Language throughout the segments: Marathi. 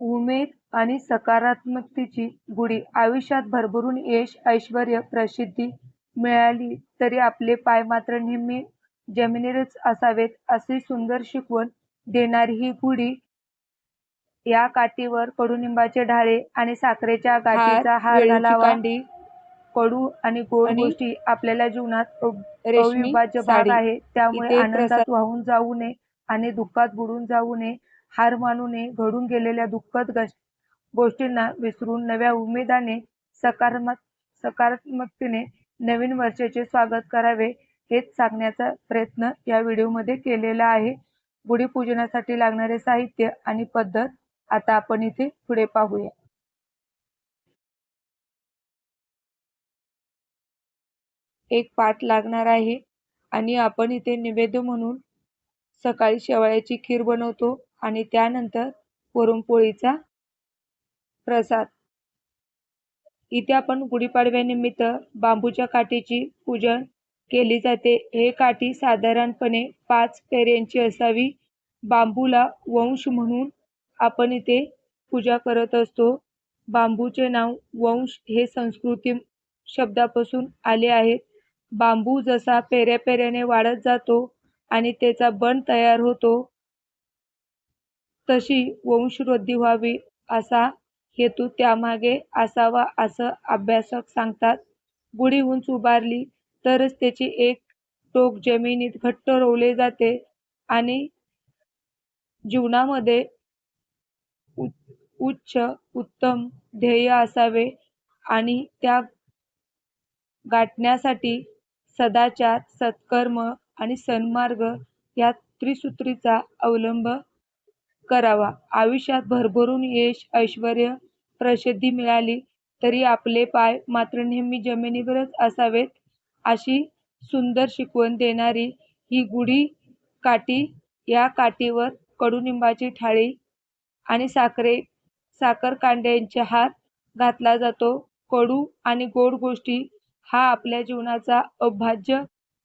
उमेद आणि सकारात्मकतेची गुढी आयुष्यात भरभरून यश, ऐश्वर्य, प्रसिद्धी मिळाली तरी आपले पाय मात्र नेहमी जमिनीवरच असावेत अशी सुंदर शिकवण देणारी ही गुढी. या काठीवर कडुनिंबाचे ढाळे आणि साखरेच्या गाठीचा हार घालावा. कांडी, आणि गोड गोष्टी आपल्या जीवनात अविभाज्य भाग. आहे. त्यामुळे आनंदात वाहून जाऊ नये आणि दुःखात बुडून जाऊ नये. हार मानू नये. घडून गेलेल्या दुःखद गोष्टींना विसरून नव्या उमेदाने सकारात्मक सकारात्मकतेने नवीन वर्षाचे स्वागत करावे हेच सांगण्याचा प्रयत्न या व्हिडिओमध्ये केलेला आहे. गुढीपूजनासाठी लागणारे साहित्य आणि पद्धत आता आपण इथे पुढे पाहूया. एक पाठ लागणार आहे आणि आपण इथे नैवेद्य म्हणून सकाळी शेवाळ्याची खीर बनवतो आणि त्यानंतर पुरणपोळीचा प्रसाद. इथे आपण गुढीपाडव्यानिमित्त बांबूच्या काठीची पूजन केली जाते. हे काठी साधारणपणे पाच पेऱ्यांची असावी. बांबूला वंश म्हणून आपण इथे पूजा करत असतो. बांबूचे नाव वंश हे संस्कृती शब्दापासून आले आहे. बांबू जसा पेऱ्या-पेऱ्याने वाढत जातो आणि त्याचा बन तयार होतो, तशी वंशवृद्धी व्हावी असा हेतू त्यामागे असावा असं अभ्यासक सांगतात. गुढी उंच उभारली तरच त्याचे एक टोक जमिनीत घट्ट रोवले जाते आणि जीवनामध्ये उच्च उत्तम ध्येय असावे आणि त्या गाठण्यासाठी सदाचार, सत्कर्म आणि सन्मार्ग या त्रिसूत्रीचा अवलंब करावा. आयुष्यात भरभरून यश, ऐश्वर्य, प्रसिद्धी मिळाली तरी आपले पाय मात्र नेहमी जमिनीवरच असावेत अशी सुंदर शिकवण देणारी ही गुढी काठी. या काठीवर कडुनिंबाची ठाळी आणि साखरे साखरकांड्याचा हात घातला जातो. कडू आणि गोड गोष्टी हा आपल्या जीवनाचा अविभाज्य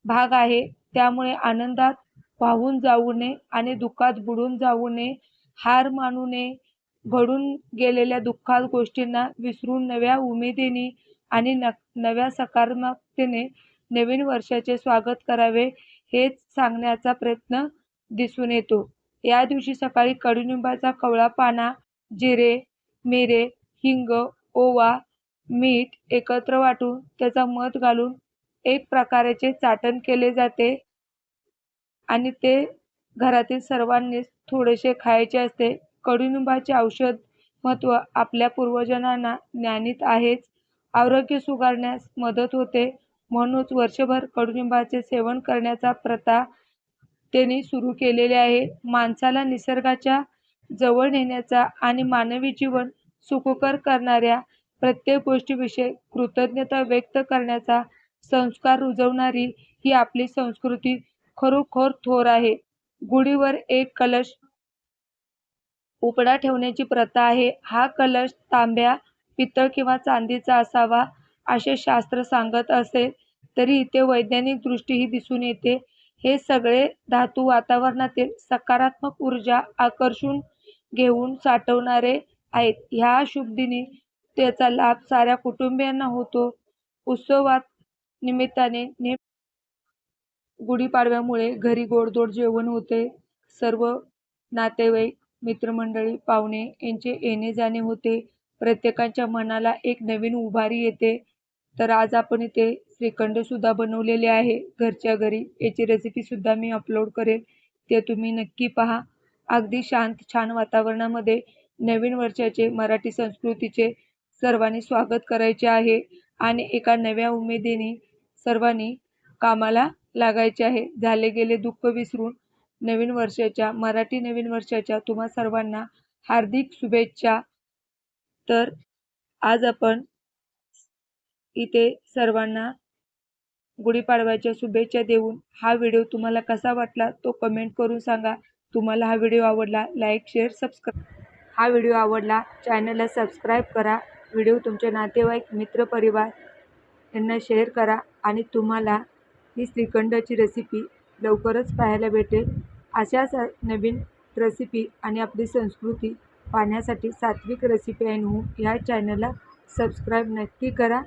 भाग आहे. त्यामुळे आनंदात वाहून जाऊ नये आणि दुःखात बुडून जाऊ नये. हार मानू नये. घडून गेलेल्या दुःखात गोष्टींना विसरून नव्या उमेदीने आणि नव्या सकारात्मकतेने नवीन वर्षाचे स्वागत करावे हेच सांगण्याचा प्रयत्न दिसून येतो. या दिवशी सकाळी कडुनिंबाचा कवळा पाना, जिरे, मिरे, हिंग, ओवा, मीठ एकत्र वाटून त्याचा मध घालून एक प्रकारचे चाटण केले जाते आणि ते घरातील सर्वांनीच थोडेसे खायचे असते. कडुनिंबाचे औषध महत्त्व आपल्या पूर्वजांना ज्ञानित आहेच. आरोग्य सुधारण्यास मदत होते म्हणूनच वर्षभर कडुनिंबाचे सेवन करण्याचा प्रथा त्यांनी सुरू केलेली आहे. माणसाला निसर्गाच्या जवळ नेण्याचा आणि मानवी जीवन सुखकर करणाऱ्या प्रत्येक गोष्टीविषयी कृतज्ञता व्यक्त करण्याचा संस्कार रुजवणारी ही आपली संस्कृती खरोखर थोर आहे. गुढीवर एक कलश उपडा ठेवण्याची प्रथा आहे. हा कलश तांब्या, पितळ किंवा चांदीचा असावा असे शास्त्र सांगत असेल तरी इथे वैज्ञानिक दृष्टीही दिसून येते. हे सगळे धातू वातावरणातील सकारात्मक ऊर्जा आकर्षून घेऊन साठवणारे आहेत. ह्या शुभदिनी त्याचा लाभ साऱ्या कुटुंबीयांना होतो. उत्सवात निमित्ताने गुढीपाडव्यामुळे घरी गोडधोड जेवण होते. सर्व नातेवाईक, मित्रमंडळी, पाहुणे यांचे येणे-जाणे होते. प्रत्येकाच्या मनाला एक नवीन उभारी येते. तर आज आपण इथे श्रीखंडसुद्धा बनवलेले आहे घरच्या घरी. याची रेसिपीसुद्धा मी अपलोड करेन. ते तुम्ही नक्की पहा. अगदी शांत छान वातावरणामध्ये नवीन वर्षाचे, मराठी संस्कृतीचे सर्वांनी स्वागत करायचे आहे आणि एका नव्या उमेदीने सर्वांनी कामाला लागायचे आहे. झाले गेले दुःख विसरून नवीन वर्षाच्या, मराठी नवीन वर्षाच्या तुम्हा सर्वांना हार्दिक शुभेच्छा. तर आज आपण इथे सर्वांना गुढीपाडव्याच्या शुभेच्छा देऊन हा व्हिडिओ तुम्हाला कसा वाटला तो कमेंट करून सांगा. तुम्हाला हा व्हिडिओ आवडला लाईक, शेअर, सबस्क्राईब हा व्हिडिओ आवडला चॅनलला सबस्क्राईब करा. व्हिडिओ तुमच्या नातेवाईक, मित्रपरिवार यांना शेअर करा आणि तुम्हाला ही श्रीखंडाची रेसिपी लवकरच पाहायला भेटेल. अशाच नवीन रेसिपी आणि आपली संस्कृती पाहण्यासाठी सात्विक रेसिपी अँड होम ह्या चॅनलला सबस्क्राईब नक्की करा.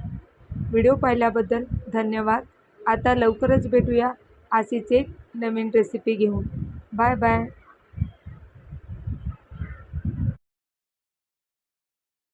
व्हिडिओ पाहिल्याबद्दल धन्यवाद. आता लवकरच भेटूया अशीच एक नवीन रेसिपी घेऊन. Bye bye